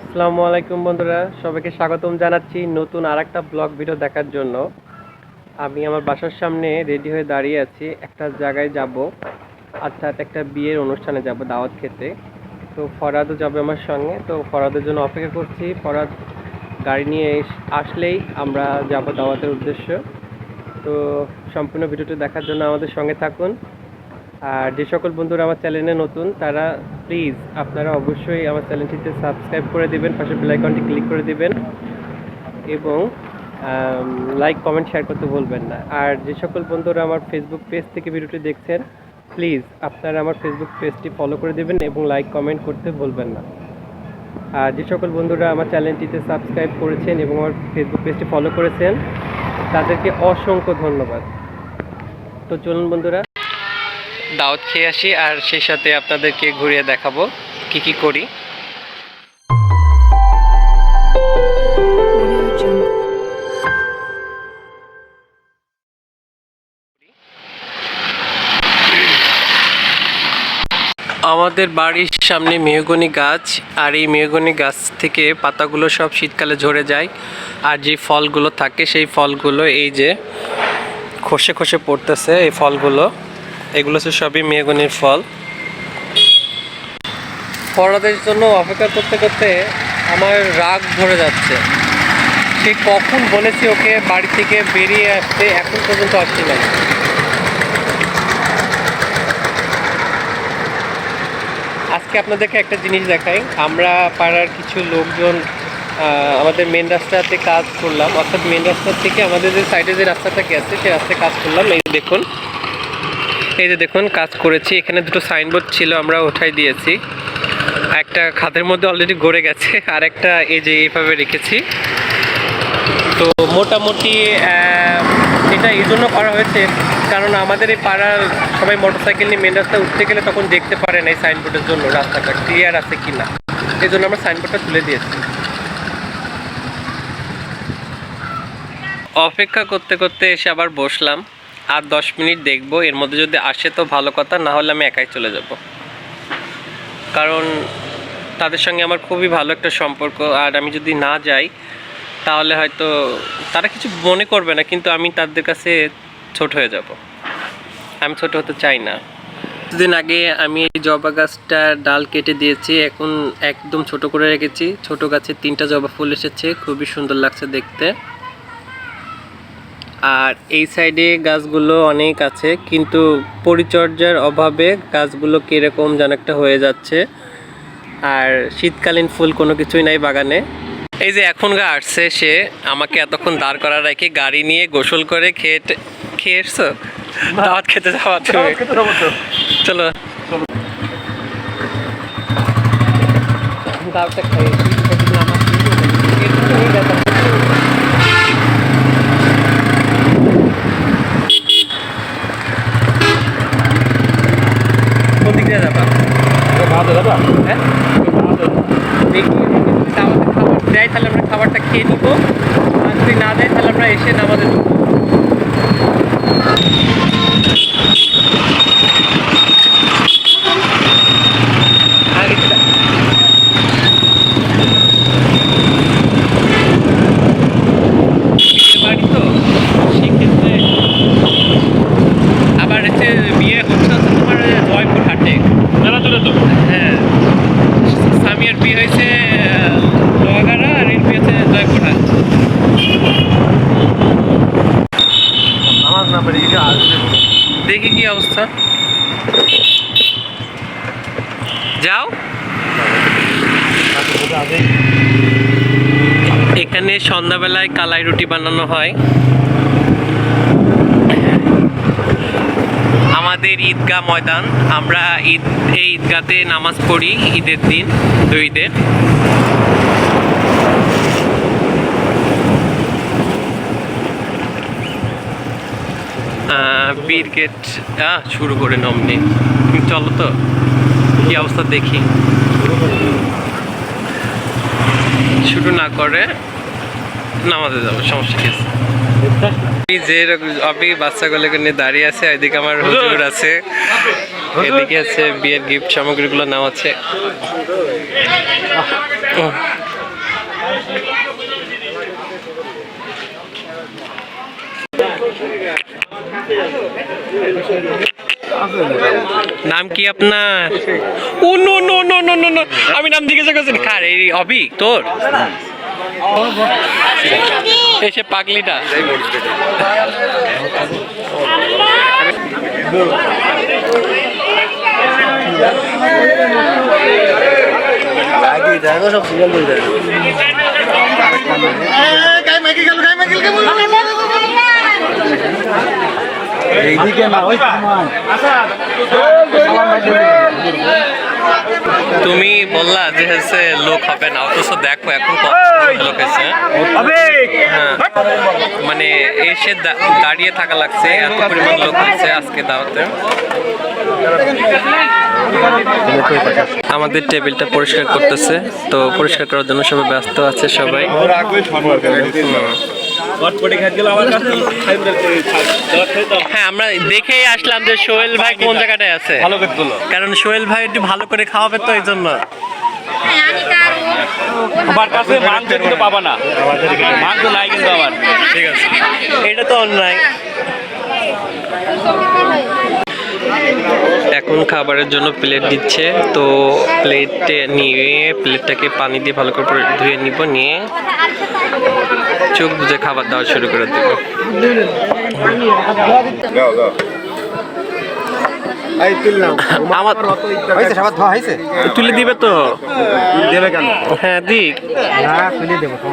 আসসালামু আলাইকুম বন্ধুরা, সবাইকে স্বাগতম জানাচ্ছি নতুন আর একটা ব্লগ ভিডিও দেখার জন্য। আমি আমার বাসার সামনে রেডি হয়ে দাঁড়িয়ে আছি, একটা জায়গায় যাব। অর্থাৎ একটা বিয়ের অনুষ্ঠানে যাব দাওয়াত খেতে। তো ফরাদও যাবে আমার সঙ্গে, তো ফরাদের জন্য অপেক্ষা করছি। ফরাদ গাড়ি নিয়ে আসলেই আমরা যাব দাওয়াতের উদ্দেশ্য। তো সম্পূর্ণ ভিডিওটি দেখার জন্য আমাদের সঙ্গে থাকুন। আর যে সকল বন্ধুরা আমার চ্যানেলে নতুন, তারা প্লিজ আপনারা অবশ্যই আমার চ্যানেলটিতে সাবস্ক্রাইব করে দেবেন, পাশে বেল আইকনটি ক্লিক করে দেবেন এবং লাইক কমেন্ট শেয়ার করতে ভুলবেন না। আর যে সকল বন্ধুরা আমার ফেসবুক পেজ থেকে ভিডিওটি দেখছেন প্লিজ আপনারা আমার ফেসবুক পেজটি ফলো করে দেবেন এবং লাইক কমেন্ট করতে ভুলবেন না। আর যে সকল বন্ধুরা আমার চ্যানেলটিতে সাবস্ক্রাইব করেছেন এবং আমার ফেসবুক পেজটি ফলো করেছেন, তাদেরকে অসংখ্য ধন্যবাদ। তো চলুন বন্ধুরা দাওয়াত খেয়ে আসি আর সেই সাথে আপনাদেরকে ঘুরিয়ে দেখাবো কি কি করি। আমাদের বাড়ির সামনে মেহগনি গাছ আর এই মেহগনি গাছ থেকে পাতাগুলো সব শীতকালে ঝরে যায় আর যে ফলগুলো থাকে সেই ফলগুলো এই যে খসে খসে পড়তেছে, এই ফলগুলো। এগুলো হচ্ছে সবই মেহগনির ফল। পড়াদের জন্য অপেক্ষা করতে করতে আমার রাগ ধরে যাচ্ছে। সে কখন বলেছি ওকে বাড়ি থেকে বেরিয়ে আসতে এখন পর্যন্ত আসছে না। আজকে আপনাদেরকে একটা জিনিস দেখাই। আমরা পাড়ার কিছু লোকজন আমাদের মেন রাস্তাতে কাজ করলাম। অর্থাৎ মেন রাস্তার থেকে আমাদের যে সাইডে যে রাস্তাটা গেছে সেই রাস্তায় কাজ করলাম। এই দেখুন। এই যে দেখুন, কাজ করেছি। এখানে দুটো সাইনবোর্ড ছিল, আমরা উঠাই দিয়েছি। একটা খাতের মধ্যে অলরেডি গড়ে গেছে, আর একটা এই যে এইভাবে রেখেছি। তো মোটামুটি এটা এই জন্য করা হয়েছে, কারণ আমাদের এই পাড়ার সবাই মোটরসাইকেল নিয়ে মেন রাস্তায় উঠতে গেলে তখন দেখতে পারে না এই সাইনবোর্ডের জন্য রাস্তাটা ক্লিয়ার আছে কি না এই জন্য আমরা সাইনবোর্ডটা তুলে দিয়েছি। অপেক্ষা করতে করতে এসে আবার বসলাম। আর দশ মিনিট দেখব, এর মধ্যে যদি আসে তো ভালো কথা, না হলে আমি একাই চলে যাব। কারণ তাদের সঙ্গে আমার খুবই ভালো একটা সম্পর্ক, আর আমি যদি না যাই, তাহলে হয়তো তারা কিছু মনে করবে না, কিন্তু আমি তাদের কাছে ছোট হয়ে যাব। আমি ছোট হতে চাই না। কিছুদিন আগে আমি এই জবা গাছটার ডাল কেটে দিয়েছি, এখন একদম ছোট করে রেখেছি। ছোট গাছে তিনটা জবা ফুল এসেছে, খুবই সুন্দর লাগছে দেখতে। আর এই সাইডে গাছগুলো অনেক আছে কিন্তু পরিচর্যার অভাবে গাছগুলো কীরকম যেন একটা হয়ে যাচ্ছে। আর শীতকালীন ফুল কোনো কিছুই নাই বাগানে। এই যে এখন গা আসছে সে আমাকে এতক্ষণ দাঁড় করা রেখে গাড়ি নিয়ে গোসল করে খেয়ে টে- খেয়ে এসছো? দাওয়াত খেতে যাওয়া তুমি? চলো। দাওয়াতটা খাই হ্যাঁ খাবার দেয়, তাহলে আমরা খাবারটা খেয়ে নিবো। আর যদি না দেয়, তাহলে আমরা এসে নামাজে ঢুকবো আর কিছু না। বিয়ের বাড়ি তো সেক্ষেত্রে আবার হচ্ছে বিয়ে হচ্ছে হচ্ছে তোমার জয়পুর হাটে মেলা দূরে তো হ্যাঁ সামিয়ার বিয়ে হয়েছে লোহাগাড়া আর এর বিয়ে হচ্ছে জয়পুরহাট নামাজ না পড়ে গিয়ে আসবে দেখি কি অবস্থা। যাও। এখানে সন্ধ্যাবেলায় কালাই রুটি বানানো হয়। আমাদের ঈদগাহ ময়দান। আমরা ঈদ এই ঈদগাতে নামাজ পড়ি ঈদের দিন, দুই ঈদে বীর গেট হ্যাঁ শুরু করে নমনি। চলো তো কী অবস্থা দেখি। শুরু না করে নামাতে যাব সমস্যা কি যে আমি বাচ্চাগুলোকে নিয়ে দাঁড়িয়ে আছে এদিকে আমার হুজুর। আছে এদিকে আছে বিয়ের গিফট সামগ্রীগুলো নেওয়া আছে নাম কি আপনার? ও no no no no no আমি নাম জিজ্ঞাসা করছি কার? এই অবি তোর? এসে পাগলিটা। এইদিকে না ওই তুমি বললা যে হচ্ছে লোক হবে না অথচ দেখো এখন লোক এসে হ্যাঁ। মানে এসে দাঁড়িয়ে থাকা লাগছে এত পরিমাণ লোক হচ্ছে আজকে দাওয়াতে। আমাদের টেবিলটা পরিষ্কার করতেছে তো পরিষ্কার করার জন্য সবাই ব্যস্ত আছে সবাই। হ্যাঁ আমরা দেখেই আসলাম যে সোহেল ভাই কোন জায়গাটায় আছে। ভালো করে তোলো কারণ সোহেল ভাই একটু ভালো করে খাওয়াবে তো এই জন্য। আমার কাছে মাংস কিন্তু পাবা না। মাংস নাই কিন্তু আমার। ঠিক আছে। এটা তো অন্যায়। এখন খাবারের জন্য প্লেট দিচ্ছে, তো প্লেটে নিয়ে, প্লেটটাকে পানি দিয়ে ভালো করে ধুয়ে নিব, নিয়ে চোখ বুঝে খাবার দেওয়া শুরু করে দেবো। আমার হয়েছে সবার ধোয়া হয়েছে। তুলে দিবে তো। দেবে কেন? হ্যাঁ দিক। না তুলে দেবো হয়েছে?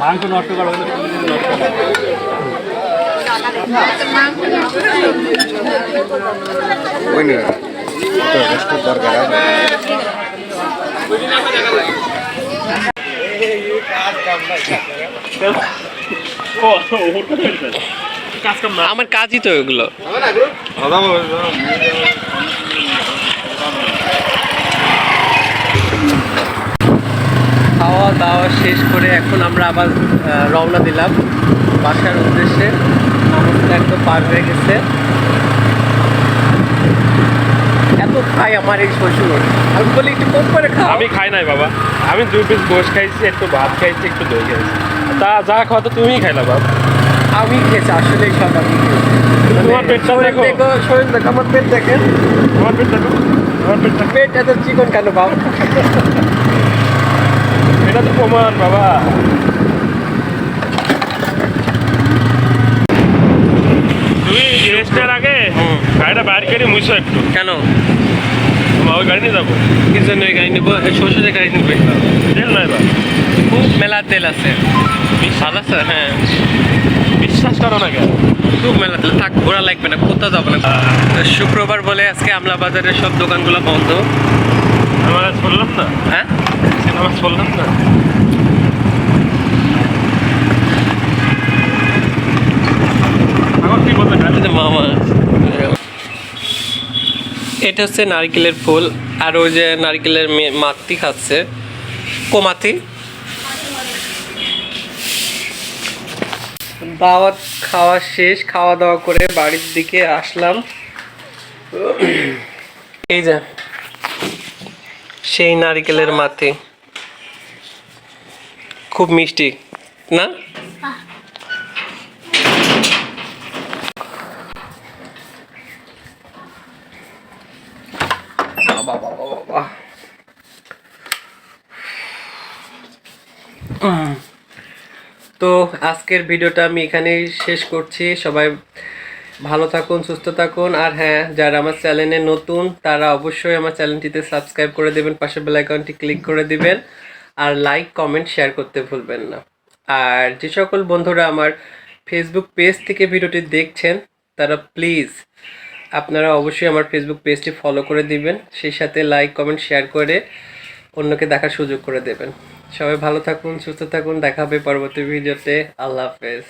মাংস নষ্ট করা ওই আমার কাজই তো এগুলো। খাওয়া দাওয়া শেষ করে এখন আমরা আবার রওনা দিলাম। বাসার উদ্দেশ্যে। অবস্থা একদম পার হয়ে গেছে। এত খাই আমার এই শ্বশুর। আমি বলি একটু কম করে খাও। আমি খাই নাই বাবা। আমি দুই পিস গোশ খাইছি একটু ভাত খাইছি একটু দই খাইছি। তা যা খাওয়া তো তুমিই খাইলা বাবা আমি খেয়েছি আসলে সব আমি তোমার পেটটা দেখো। শরীর দেখো আমার পেট দেখেন। আমার পেট দেখো আমার পেট পেট এত চিকন কেন বাবা এটা তো প্রমাণ বাবা তুমি রেস্টের আগে হুম। গাড়িটা বাইরে করে মুছো একটু। কেন? ওই গাড়ি নিয়ে যাব। কি জন্য এই গাড়ি নেব? শ্বশুরের গাড়ি নেবে। তেল নাই বা? খুব মেলা তেল আছে। ভালো আছে হ্যাঁ। বিশ্বাস করো না কেন? খুব মেলা তেল। থাক ঘোরা লাগবে না কোথাও যাব না। শুক্রবার বলে আজকে আমলা বাজারের সব দোকানগুলো বন্ধ। আমার আজ বললাম না? হ্যাঁ? আমার বললাম না? মামা। এটা হচ্ছে নারকেলের ফুল, আর ওই যে নারকেলের মাতি খাচ্ছে। কোমাতি দাওয়াত খাওয়া শেষ, খাওয়া দাওয়া করে বাড়ির দিকে আসলাম। এই যে, সেই নারকেলের মাতি খুব মিষ্টি, না বাবা বাবা বাবা উম। তো আজকের ভিডিওটা আমি এখানেই শেষ করছি। সবাই ভালো থাকুন, সুস্থ থাকুন। আর হ্যাঁ যারা আমার চ্যানেলে নতুন, তারা অবশ্যই আমার চ্যানেলটিতে সাবস্ক্রাইব করে দেবেন পাশে বেল আইকনটি ক্লিক করে দিবেন। আর লাইক, কমেন্ট, শেয়ার করতে ভুলবেন না। আর যে সকল বন্ধুরা আমার ফেসবুক পেজ থেকে ভিডিওটি দেখছেন, তারা প্লিজ আপনারা অবশ্যই আমার ফেসবুক পেজটি ফলো করে দিবেন। সেই সাথে লাইক কমেন্ট শেয়ার করে অন্যকে দেখার সুযোগ করে দেবেন। সবাই ভালো থাকুন সুস্থ থাকুন দেখা হবে পরবর্তী ভিডিওতে। আল্লাহ হাফেজ।